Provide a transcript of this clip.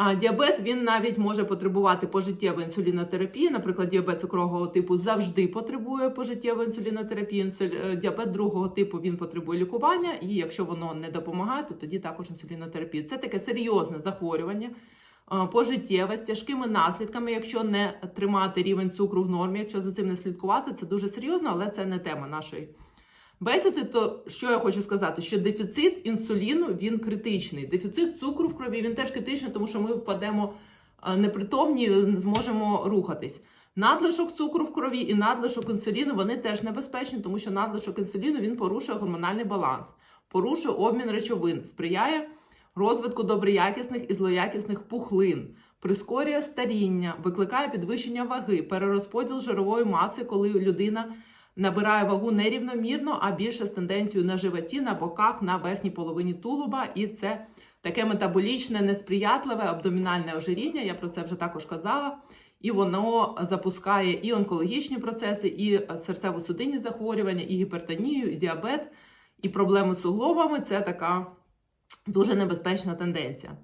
А діабет він навіть може потребувати пожиттєвої інсулінотерапії. Наприклад, діабет цукрового типу завжди потребує пожиттєвої інсулінотерапії. Інсуль- е, Діабет другого типу він потребує лікування, і якщо воно не допомагає, то тоді також інсулінотерапія. Це таке серйозне захворювання. е, Пожиттєве з тяжкими наслідками, якщо не тримати рівень цукру в нормі, якщо за цим не слідкувати, це дуже серйозно, але це не тема нашої бесіди. То що я хочу сказати, що дефіцит інсуліну він критичний. Дефіцит цукру в крові він теж критичний, тому що ми впадемо непритомні, не зможемо рухатись. Надлишок цукру в крові і надлишок інсуліну вони теж небезпечні, тому що надлишок інсуліну він порушує гормональний баланс, порушує обмін речовин, сприяє розвитку доброякісних і злоякісних пухлин, прискорює старіння, викликає підвищення ваги, перерозподіл жирової маси, коли людина набирає вагу нерівномірно, а більше з тенденцією на животі, на боках, на верхній половині тулуба. І це таке метаболічне, несприятливе абдомінальне ожиріння. Я про це вже також казала. І воно запускає і онкологічні процеси, і серцево-судинні захворювання, і гіпертонію, і діабет, і проблеми з суглобами. Це така дуже небезпечна тенденція.